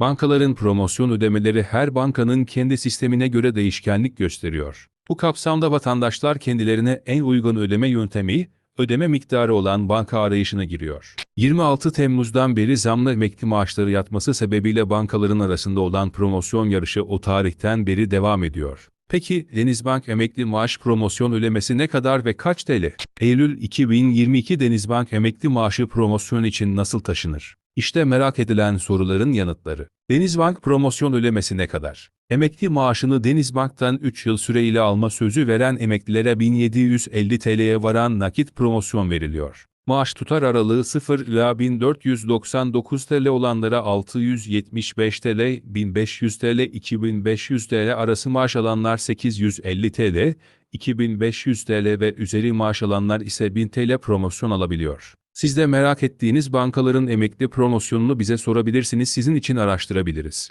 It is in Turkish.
Bankaların promosyon ödemeleri her bankanın kendi sistemine göre değişkenlik gösteriyor. Bu kapsamda vatandaşlar kendilerine en uygun ödeme yöntemi, ödeme miktarı olan banka arayışına giriyor. 26 Temmuz'dan beri zamlı emekli maaşları yatması sebebiyle bankaların arasında olan promosyon yarışı o tarihten beri devam ediyor. Peki Denizbank emekli maaş promosyon ödemesi ne kadar ve kaç TL? Eylül 2022 Denizbank emekli maaşı promosyon için nasıl taşınır? İşte merak edilen soruların yanıtları. Denizbank promosyon ödemesi ne kadar? Emekli maaşını Denizbank'tan 3 yıl süreyle alma sözü veren emeklilere 1750 TL'ye varan nakit promosyon veriliyor. Maaş tutar aralığı 0 ila 1499 TL olanlara 675 TL, 1500 TL, 2500 TL arası maaş alanlar 850 TL, 2500 TL ve üzeri maaş alanlar ise 1000 TL promosyon alabiliyor. Siz de merak ettiğiniz bankaların emekli promosyonunu bize sorabilirsiniz sizin için araştırabiliriz.